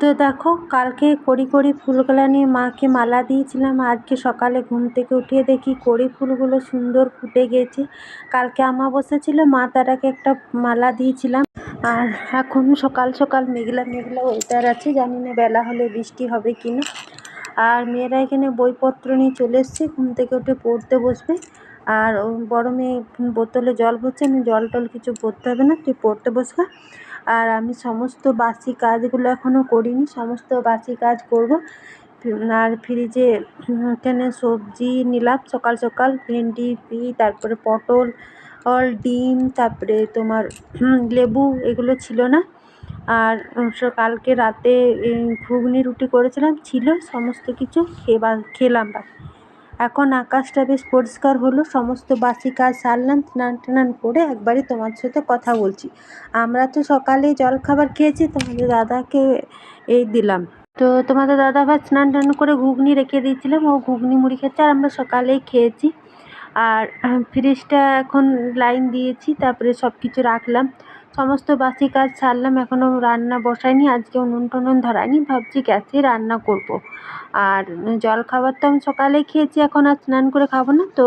তো দেখো, কালকে কড়ি কড়ি ফুলগুলো নিয়ে মাকে মালা দিয়েছিলাম। আজকে সকালে ঘুম থেকে উঠিয়ে দেখি কড়ি ফুলগুলো সুন্দর ফুটে গেছে। কালকে আমাবস্যা ছিল, মা তারাকে একটা মালা দিয়েছিলাম। আর এখন সকাল সকাল মেঘলা মেঘলা ওয়েদার আছে, জানি না বেলা হলে বৃষ্টি হবে কি না আর মেয়েরা এখানে বইপত্র নিয়ে চলে এসছে, ঘুম থেকে উঠে পড়তে বসবে। আর বড় মেয়ে বোতলে জল ভরছে, আমি জল টল কিছু ভরতে হবে না, তুই পড়তে বসবে আর আমি সমস্ত বাসি কাজগুলো এখনও করিনি, সমস্ত বাসি কাজ করব। আর ফ্রিজে এখানে সবজি নিলাম, সকাল সকাল ভেন্ডি তারপরে পটল, অল ডিম, তারপরে তোমার লেবু, এগুলো ছিল না। আর কালকে রাতে ঘুগনি রুটি করেছিলাম, ছিল সমস্ত কিছু খেবা, খেলাম এখন আকাশটা বেশ পরিষ্কার হলো, সমস্ত বাসি কাজ সারলাম, স্নান টান করে একবারই তোমার সাথে কথা বলছি। আমরা তো সকালে জলখাবার খেয়েছি, তোমাদের দাদাকে এই দিলাম। তো তোমাদের দাদা ভাই স্নান টান করে ঘুগনি রেখে দিয়েছিলাম, ও ঘুগনি মুড়ি খেয়েছে আর আমরা সকালেই খেয়েছি। আর ফ্রিজটা এখন লাইন দিয়েছি, তারপরে সব কিছু রাখলাম। সমস্ত বাসি কাজ সারলাম এখনও রান্না বসাইনি আজকে উনুন টুনুন ধরাইনি, ভাবছি গ্যাসে রান্না করব। আর জলখাবার তো আমি সকালেই খেয়েছি, এখন আর স্নান করে খাব না, তো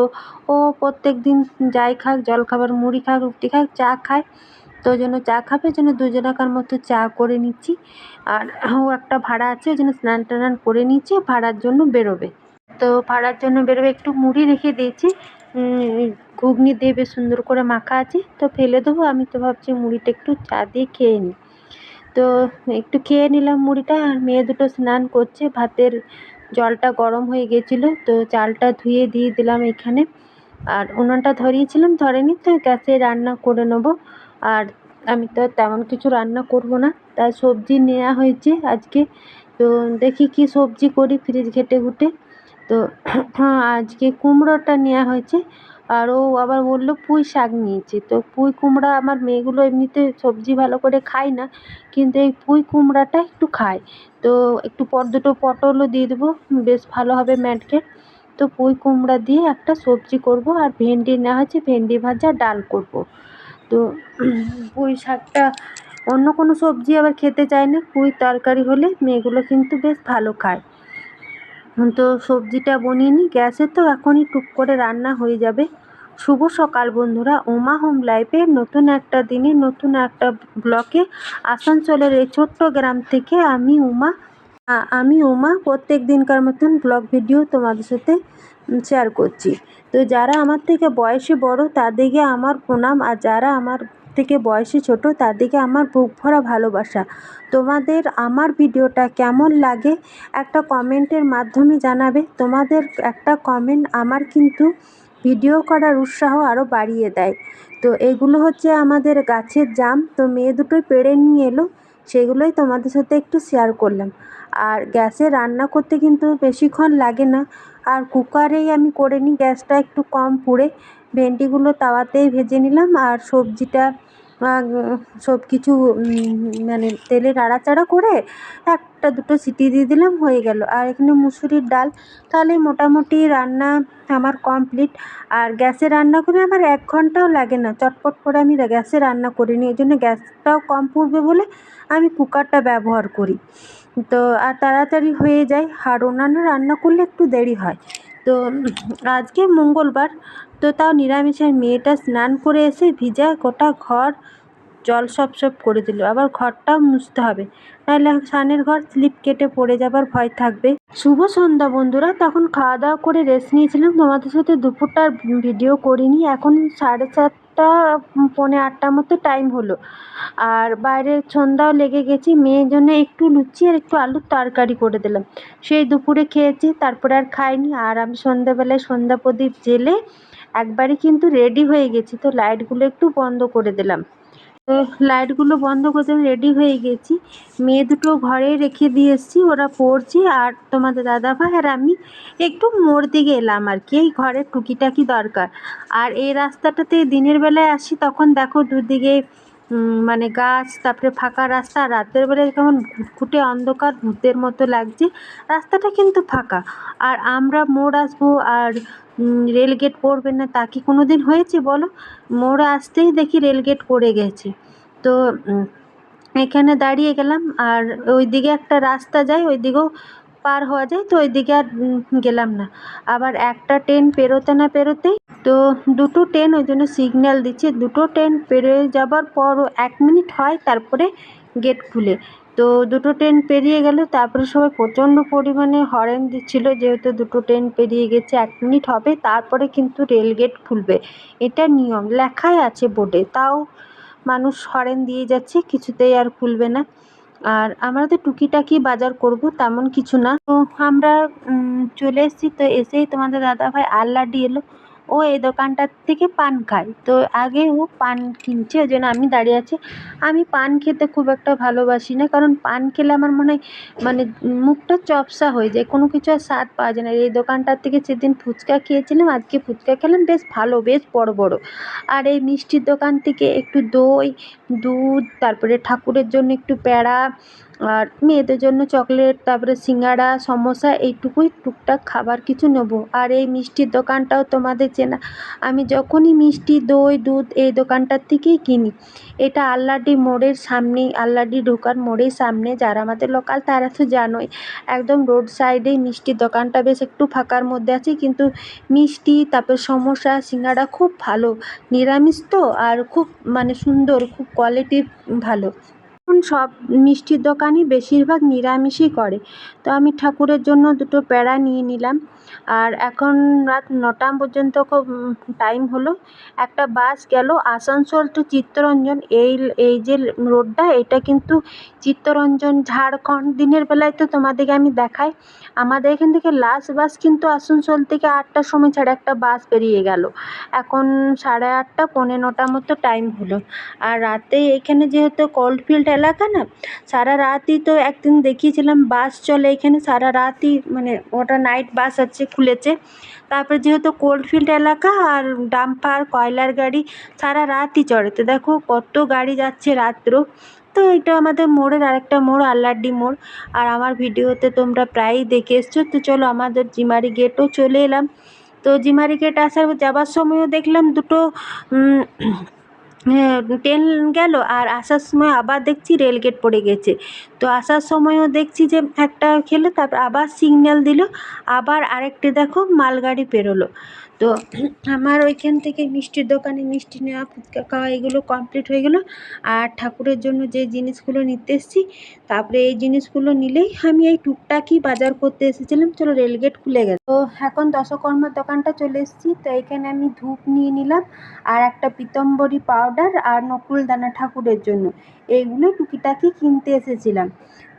ও প্রত্যেক দিন যাই খাক জলখাবার মুড়ি খাক, রুটি খাক, চা খায়, তো জন্য চা খাবে জন্য দুজনাকার মতো চা করে নিচ্ছি আর ও একটা ভাড়া আছে, ওই জন্য স্নান টান করে নিচ্ছি, ভাড়ার জন্য বেরোবে তো ভাড়ার জন্য বেরোবে, একটু মুড়ি রেখে দিয়েছি ঘুগনি দিয়ে বেশ সুন্দর করে মাখা আছে। তো ফেলে দেবো, আমি তো ভাবছি মুড়িটা একটু চা দিয়ে খেয়ে নিই। তো একটু খেয়ে নিলাম মুড়িটা, আর মেয়ে দুটো স্নান করছে, ভাতের জলটা গরম হয়ে গেছিল, তো চালটা ধুয়ে দিয়ে দিলাম এখানে। আর উনুনটা ধরিয়েছিলাম ধরে ধরেনি তো, গ্যাসে রান্না করে নেব। আর আমি তো তেমন কিছু রান্না করব না, তাই সবজি নেওয়া হয়েছে আজকে। তো দেখি কি সবজি করি, ফ্রিজ ঘেটে ঘুটে। তো আজকে কুমড়োটা নেওয়া হয়েছে। আর ও আবার বলল পুঁই শাক নিয়েছে। তো পুঁই কুমড়া আমার মেয়েগুলো এমনিতে সবজি ভালো করে খায় না, কিন্তু এই পুঁই কুমড়াটা একটু খায়। তো একটু পর দুটো পটলও দিয়ে দেবো, বেশ ভালো হবে ম্যাটকে। তো পুঁই কুমড়া দিয়ে একটা সবজি করব আর ভেন্ডি নেওয়া হয়েছে, ভেন্ডি ভাজা ডাল করব। তো পুঁই শাকটা অন্য কোনো সবজি আবার খেতে চায় না, পুঁই তরকারি হলে মেয়েগুলো কিন্তু বেশ ভালো খায়। তো সবজিটা বনিয়ে গ্যাসে তো, এখনই টুক করে রান্না হয়ে যাবে। শুভ সকাল বন্ধুরা উমা হোম লাইফে নতুন একটা দিনে, নতুন একটা ব্লকে আসানসোলের এই ছোট্ট গ্রাম থেকে আমি উমা আমি উমা প্রত্যেক দিনকার মতন ব্লগ ভিডিও তোমাদের সাথে শেয়ার করছি। তো যারা আমার থেকে বয়সে বড়, তাদেরকে আমার প্রণাম, আর যারা আমার থেকে বয়সে ছোট তাদেরকে আমার বুক ভরা ভালোবাসা। তোমাদের আমার ভিডিওটা কেমন লাগে, একটা কমেন্টের মাধ্যমে জানাবে। তোমাদের একটা কমেন্ট আমার কিন্তু ভিডিও করার উৎসাহ আরও বাড়িয়ে দেয়। তো এগুলো হচ্ছে আমাদের গাছের জাম। তো মেয়ে দুটোই পেড়ে নিয়ে এলো, সেগুলোই তোমাদের সাথে একটু শেয়ার করলাম। আর গ্যাসে রান্না করতে কিন্তু বেশিক্ষণ লাগে না। আর কুকারেই আমি করে নিই, গ্যাসটা একটু কম পুড়ে। ভেন্ডিগুলো তাওয়াতেই ভেজে নিলাম আর সবজিটা সব কিছু মানে তেলে নাড়াচাড়া করে একটা দুটো সিটি দিয়ে দিলাম, হয়ে গেল। আর এখানে মুসুরির ডাল, তাহলে মোটামুটি রান্না আমার কমপ্লিট। আর গ্যাসে রান্না করে আমার এক ঘন্টাও লাগে না, চটপট করে আমি গ্যাসে রান্না করি নিই এই জন্য গ্যাসটাও কম পড়বে বলে আমি কুকারটা ব্যবহার করি। তো আর তাড়াতাড়ি হয়ে যায়, আর অন্যান্য রান্না করলে একটু দেরি হয়। তো আজকে মঙ্গলবার, তো তাও নিরামিষের মেয়েটা স্নান করে এসে ভিজা গোটা ঘর জল সব সব করে দিল। আবার ঘরটাও মুছতে হবে, নাহলে সানের ঘর স্লিপ কেটে পড়ে যাবার ভয় থাকবে। শুভ সন্ধ্যা বন্ধুরা, তখন খাওয়া দাওয়া করে রেস্ট নিয়েছিলাম। তোমাদের সাথে দুপুরটার ভিডিও করিনি, এখন সাড়ে সাতটা পৌনে আটটার মতো টাইম হলো। আর বাইরে সন্ধ্যাও লেগে গেছি, মেয়ের জন্য একটু লুচি আর একটু আলুর তরকারি করে দিলাম। সেই দুপুরে খেয়েছি, তারপরে আর খাইনি। আর আমি সন্ধ্যাবেলায় সন্ধ্যা প্রদীপ জেলে একবারই কিন্তু রেডি হয়ে গেছি, তো লাইটগুলো একটু বন্ধ করে দিলাম। লাইটগুলো বন্ধ করে রেডি হয়ে গেছি। মেয়ে দুটো ঘরে রেখে দিয়ে এসেছি, ওরা পড়ছে আর তোমাদের দাদা ভাই আর আমি একটু মোড় দিকে এলাম আর কি, এই ঘরের টুকিটাকি দরকার। আর এই রাস্তাটাতে দিনের বেলায় আসি, তখন দেখো দুদিকে মানে গাছ, তারপরে ফাঁকা রাস্তা, রাতের বেলায় কেমন ঘুটঘুটে অন্ধকার, ভূতের মতো লাগছে, রাস্তাটা কিন্তু ফাঁকা। আর আমরা মোড় আসব আর রেলগেট পড়বে না, তা কি কোনো দিন হয়েছে বলো? মোড় আসতেই দেখি রেলগেট পড়ে গেছে। তো এখানে দাঁড়িয়ে গেলাম আর ওই দিকে একটা রাস্তা যায় ওই দিকেও পার হওয়া যায়, তো ওই দিকে আর গেলাম না। আবার একটা ট্রেন পেরোতে না পেরোতেই, তো দুটো ট্রেন ওই জন্য সিগন্যাল দিচ্ছে। দুটো ট্রেন পেরিয়ে যাবার পরও এক মিনিট হয়, তারপরে গেট খুলে। তো দুটো ট্রেন পেরিয়ে গেল, তারপরে সবাই প্রচণ্ড পরিমাণে হরেন দিচ্ছিল, যেহেতু দুটো ট্রেন পেরিয়ে গেছে, এক মিনিট হবে, তারপরে কিন্তু রেল গেট খুলবে। এটা নিয়ম, লেখাই আছে বোর্ডে। তাও মানুষ হরেন দিয়ে যাচ্ছে, কিছুতেই আর খুলবে না। আর আমরা তো টুকিটাকি বাজার করব, তেমন কিছু না। তো আমরা চলে এসেছি, তো এসেই তোমাদের দাদাভাই আল্লাডি এলো। ও এই দোকানটার থেকে পান খায়। তো আগে ও পান কিনছে, ওই জন্য আমি দাঁড়িয়ে আছি। আমি পান খেতে খুব একটা ভালোবাসি না, কারণ পান খেলে আমার মনে হয় মানে মুখটা চপসা হয়ে যায়, কোনো কিছু আর স্বাদ পাওয়া যায় না। এই দোকানটার থেকে সেদিন ফুচকা খেয়েছিলাম, আজকে ফুচকা খেলাম, বেশ ভালো, বেশ বড় বড়। আর এই মিষ্টির দোকান থেকে একটু দই, দুধ, তারপরে ঠাকুরের জন্য একটু প্যাড়া আর মেয়েদের জন্য চকলেট, তারপরে সিঙ্গাড়া, সমোসা, এইটুকুই টুকটাক খাবার কিছু নেব। আর এই মিষ্টির দোকানটাও তোমাদের চেনা। আমি যখনই মিষ্টি, দই, দুধ এই দোকানটার থেকেই কিনি। এটা আল্লাডি মোড়ের সামনেই, আল্লাডি ঢোকার মোড়ের সামনে। যারা আমাদের লোকাল, তারা তো জানোই। একদম রোড সাইডেই মিষ্টির দোকানটা বেশ একটু ফাঁকার মধ্যে আছে। কিন্তু মিষ্টি, তারপর সমোসা, সিঙ্গাড়া খুব ভালো। নিরামিষ তো, আর খুব মানে সুন্দর, খুব কোয়ালিটি ভালো। সব মিষ্টির দোকানই বেশিরভাগ নিরামিষই করে। তো আমি ঠাকুরের জন্য দুটো প্যাড়া নিয়ে নিলাম। আর এখন রাত নটা পর্যন্ত খুব টাইম হলো। একটা বাস গেল আসানসোল টু চিত্তরঞ্জন। এই এই যে রোডটা, এটা কিন্তু চিত্তরঞ্জন, ঝাড়খণ্ড। দিনের বেলায় তো তোমাদেরকে আমি দেখাই। আমাদের এখান থেকে লাস্ট বাস কিন্তু আসানসোল থেকে আটটার সময় ছাড়া একটা বাস বেরিয়ে গেল। এখন সাড়ে আটটা, পৌনে নটা মতো টাইম হলো। আর রাতে এখানে যেহেতু কোল্ড কোল্ডফিল্ড এলাকা না? সারা রাতই তো একদিন দেখিয়েছিলাম, বাস চলে এখানে, সারা রাতই মানে ওটা নাইট বাস আছে খুলেছে। তারপরে যেহেতু কোল্ডফিল্ড এলাকা আর ডাম্পার কয়লার গাড়ি, সারা রাতই চড়ে তো দেখো কত গাড়ি যাচ্ছে রাত্র। তো এটা আমাদের মোড়ের আরেকটা মোড়, আল্লাড্ডি মোড়। আর আমার ভিডিওতে তোমরা প্রায়ই দেখে এসছো। তো চলো আমাদের জিমারি গেটও চলে এলাম। তো জিমারি গেট আসার যাবার সময়ও দেখলাম দুটো ট্রেন গেল আর আসার সময় আবার দেখছি রেলগেট পড়ে গেছে। তো আসার সময়ও দেখছি যে একটা খেলে তারপর আবার সিগন্যাল দিল, আবার আরেকটি দেখো মালগাড়ি পেরোলো। তো আমার ওইখান থেকে মিষ্টির দোকানে মিষ্টি নেওয়া, ফুচকা খাওয়া এগুলো কমপ্লিট হয়ে গেলো। আর ঠাকুরের জন্য যে জিনিসগুলো নিতে এসেছি, তারপরে এই জিনিসগুলো নিলেই আমি এই টুকটাকই বাজার করতে এসেছিলাম। চলো রেলগেট খুলে গেছে। তো এখন দশকর্মার দোকানটা চলে এসেছি। তো এখানে আমি ধূপ নিয়ে নিলাম আর একটা পিতম্বরী পাউডার আর নকুলদানা ঠাকুরের জন্য। এইগুলো টুকিটাকি কিনতে এসেছিলাম।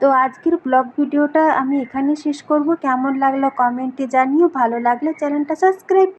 তো আজকের ব্লগ ভিডিওটা আমি এখানে শেষ করব। কেমন লাগল কমেন্টে জানিও। ভালো লাগলে চ্যানেলটা সাবস্ক্রাইব